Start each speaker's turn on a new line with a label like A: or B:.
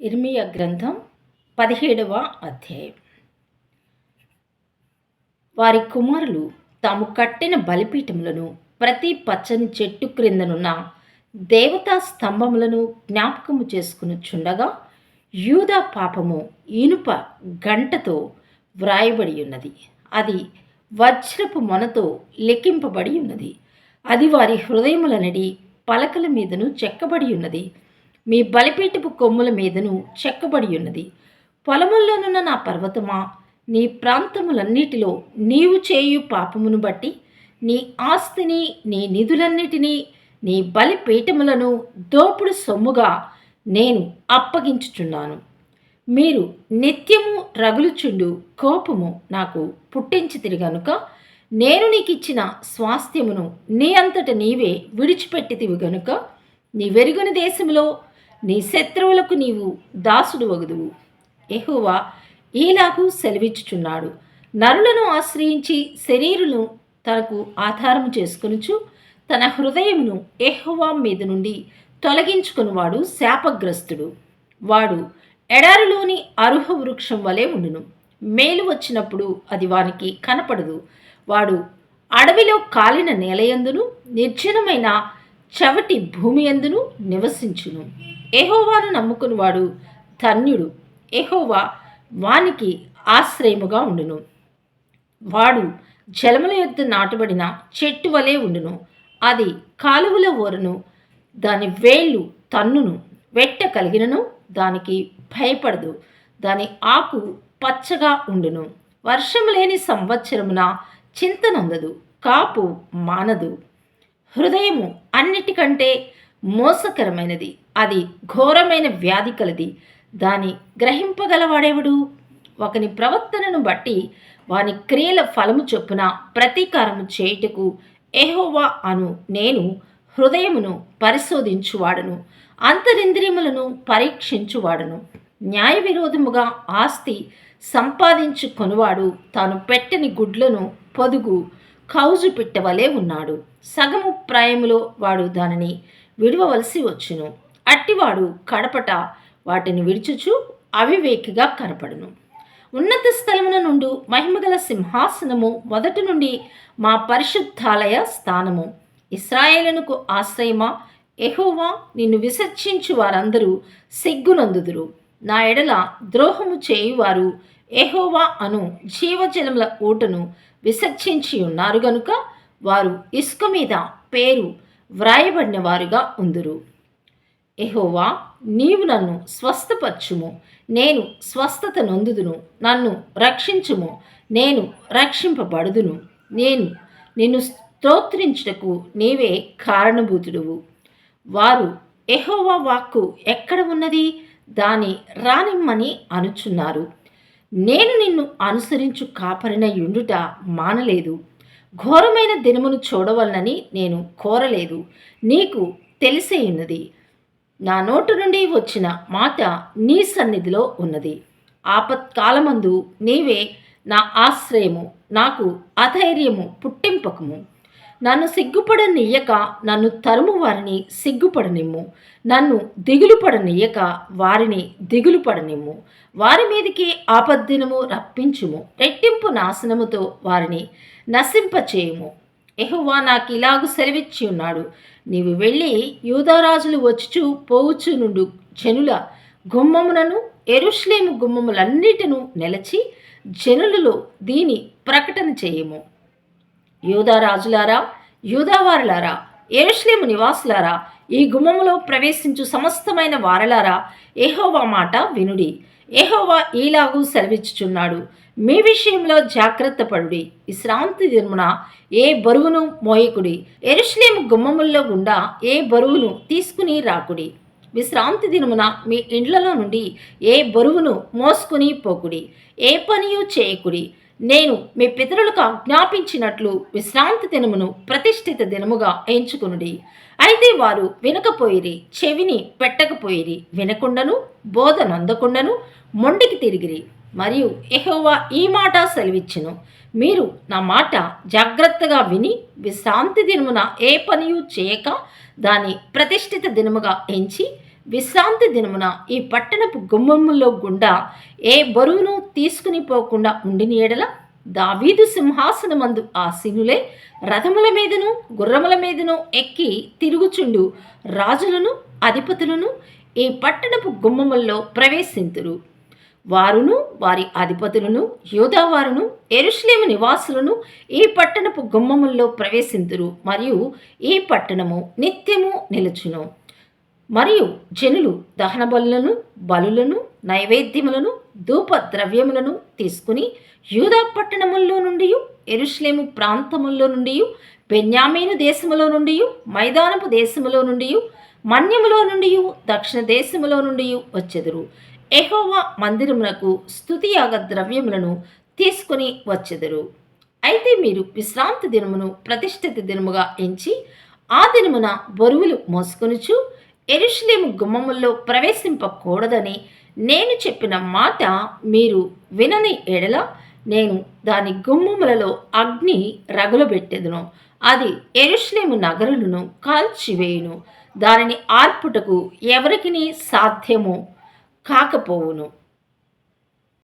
A: ఇర్మియా గ్రంథం పదిహేడవ అధ్యాయం. వారి కుమారులు తాము కట్టిన బలిపీఠములను ప్రతి పచ్చని చెట్టు క్రిందనున్న దేవతా స్తంభములను జ్ఞాపకము చేసుకుని చుండగా యూదా పాపము ఇనుప గంటతో వ్రాయబడి ఉన్నది. అది వజ్రపు మొనతో లెక్కింపబడి ఉన్నది. అది వారి హృదయములనడి పలకల మీదను చెక్కబడి ఉన్నది. మీ బలిపీటపు కొమ్ముల మీదను చెక్కబడి ఉన్నది. పొలముల్లోనున్న నా పర్వతమా నీ ప్రాంతములన్నిటిలో నీవు చేయు పాపమును బట్టి నీ ఆస్తిని నీ నిధులన్నిటినీ నీ బలిపీఠములను దోపుడు సొమ్ముగా నేను అప్పగించుచున్నాను. మీరు నిత్యము రగులుచుండు కోపము నాకు పుట్టించితిరి గనుక నేను నీకు ఇచ్చిన స్వాస్థ్యమును నీ అంతట నీవే విడిచిపెట్టితివి గనుక నీ వెరుగుని దేశంలో నీ శత్రువులకు నీవు దాసుడు వగుదువు ఎహువా ఈలాగు సెలవిచ్చుచున్నాడు. నరులను ఆశ్రయించి శరీరును తనకు ఆధారము చేసుకొనుచు తన హృదయమును ఎహువా మీద నుండి తొలగించుకునివాడు శాపగ్రస్తుడు. వాడు ఎడారిలోని అరుహ వృక్షం వలె ఉండును. మేలు వచ్చినప్పుడు అది వానికి కనపడదు. వాడు అడవిలో కాలిన నేలయందును నిర్జనమైన చవటి భూమి ఎందును నివసించును. ఎహోవాను నమ్ముకునివాడు ధన్యుడు. ఎహోవా వానికి ఆశ్రయముగా ఉండును. వాడు జలముల యొద్ద నాటబడిన చెట్టు వలె ఉండును. అది కాలువల ఓరను దాని వేళ్ళు తన్నును. వెట్ట కలిగినను దానికి భయపడదు. దాని ఆకు పచ్చగా ఉండును. వర్షం లేని సంవత్సరమున చింతనందదు కాపు మానదు. హృదయము అన్నిటికంటే మోసకరమైనది. అది ఘోరమైన వ్యాధి కలది. దాని గ్రహింపగలవాడెవడు? ఒకని ప్రవర్తనను బట్టి వాని క్రియల ఫలము చొప్పున ప్రతీకారము చేయుటకు ఎహోవా అను నేను హృదయమును పరిశోధించువాడను అంతరింద్రియములను పరీక్షించువాడను. న్యాయ విరోధముగా ఆస్తి సంపాదించుకొనువాడు తాను పెట్టని గుడ్లను పొదుగు కౌజు పిట్టవలే ఉన్నాడు. సగము ప్రాయములో వాడు దానిని విడవవలసి వచ్చును. అట్టివాడు కడపట వాటిని విడుచుచు అవివేకిగా కనపడును. ఉన్నత స్థలమున నుండి మహిమగల సింహాసనము మొదటి నుండి మా పరిశుద్ధాలయ స్థానము. ఇస్రాయేలునకు ఆశ్రయమా? ఎహోవా నిన్ను విసర్జించు వారందరూ సిగ్గునందుదురు. నా ఎడల ద్రోహము చేయువారు ఎహోవా అను జీవజలముల ఊటను విసర్జించి ఉన్నారు గనుక వారు ఇసుక మీద పేరు వ్రాయబడిన వారుగా ఉందురు. ఎహోవా నీవు నన్ను స్వస్థపరచుము. నేను స్వస్థత నొందుదును. నన్ను రక్షించుము. నేను రక్షింపబడుదును. నేను నిన్ను స్తోత్రించుటకు నీవే కారణభూతుడువు. వారు ఎహోవా వాక్కు ఎక్కడ ఉన్నది? దాని రానిమ్మని అనుచున్నారు. నేను నిన్ను అనుసరించు కాపరిన యుండుట మానలేదు. ఘోరమైన దినమును చూడవలనని నేను కోరలేదు. నీకు తెలిసే ఉన్నది. నా నోటు నుండి వచ్చిన మాట నీ సన్నిధిలో ఉన్నది. ఆపత్కాలమందు నీవే నా ఆశ్రయము నాకు అధైర్యము పుట్టింపకము. నన్ను సిగ్గుపడనియ్యక నన్ను తరుము వారిని సిగ్గుపడనిమ్ము. నన్ను దిగులు పడనియ్యక వారిని దిగులు పడనిమ్ము వారి మీదికి ఆపద్దినము రప్పించుము. రెట్టింపు నాశనముతో వారిని నశింపచేయము. ఎహువా నాకు ఇలాగు సెలవిచ్చి ఉన్నాడు. నీవు వెళ్ళి యూదరాజులు వచ్చుచు పోవచ్చు నుండు జనుల గుమ్మమునను ఎరుష్లేము గుమ్మములన్నిటిను నిలచి జనులలో దీని ప్రకటన చేయము. యూదారాజులారా యూదావారులారా ఎరుష్లేము నివాసులారా ఈ గుమ్మములో ప్రవేశించు సమస్తమైన వారలారా ఏహోవా మాట వినుడి. ఏహోవా ఈలాగు సెలవిచ్చుచున్నాడు. మీ విషయంలో జాగ్రత్త పడుడి. విశ్రాంతి దినమున ఏ బరువును మోయకుడి. ఎరుష్లేము గుమ్మముల్లో గుండా ఏ బరువును తీసుకుని రాకుడి. విశ్రాంతి దినమున మీ ఇండ్లలో నుండి ఏ బరువును మోసుకుని పోకుడి. ఏ పనియు చేయకుడి. నేను మీ పితరులకు ఆజ్ఞాపించినట్లు విశ్రాంతి దినమును ప్రతిష్ఠిత దినముగా ఎంచుకునుడి. అయితే వారు వినకపోయిరి చెవిని పెట్టకపోయిరి వినకుండను బోధనందకుండను మొండికి తిరిగిరి. మరియు ఎహోవా ఈ మాట సెలవిచ్చును. మీరు నా మాట జాగ్రత్తగా విని విశ్రాంతి దినమున ఏ పనియు చేయక దాని ప్రతిష్ఠిత దినముగా ఎంచి విశ్రాంతి దినమున ఈ పట్టణపు గుమ్మములో గుండా ఏ బరువును తీసుకుని పోకుండా ఉండిన ఎడల దావీదు సింహాసనమందు ఆసీనులే రథముల మీదను గుర్రముల మీదను ఎక్కి తిరుగుచుండు. రాజులను అధిపతులను ఈ పట్టణపు గుమ్మముల్లో ప్రవేశింతురు. వారును వారి అధిపతులను యోధావారును ఎరుషలేము నివాసులను ఈ పట్టణపు గుమ్మముల్లో ప్రవేశింతురు. మరియు ఈ పట్టణము నిత్యము నిలుచును. మరియు జనులు దహన బలులను బలులను నైవేద్యములను ధూప ద్రవ్యములను తీసుకుని యూదా పట్టణముల్లో నుండి ఎరుష్లేము ప్రాంతముల్లో నుండి బెన్యామీను దేశములో నుండి మైదానపు దేశములో నుండి మన్యములో నుండి దక్షిణ దేశములో నుండి వచ్చెదురు. ఎహోవా మందిరమునకు స్థుతియాగ ద్రవ్యములను తీసుకుని వచ్చెదరు. అయితే మీరు విశ్రాంతి దినమును ప్రతిష్ఠిత దినముగా ఎంచి ఆ దినమున బరువులు మోసుకొనుచు ఎరుషులేము గుమ్మముల్లో ప్రవేశింపకూడదని నేను చెప్పిన మాట మీరు వినని ఎడల నేను దాని గుమ్మములలో అగ్ని రగులబెట్టెదును. అది ఎరుషలేము నగరులను కాల్చివేయును. దానిని ఆర్పుటకు ఎవరికిని సాధ్యము కాకపోవును.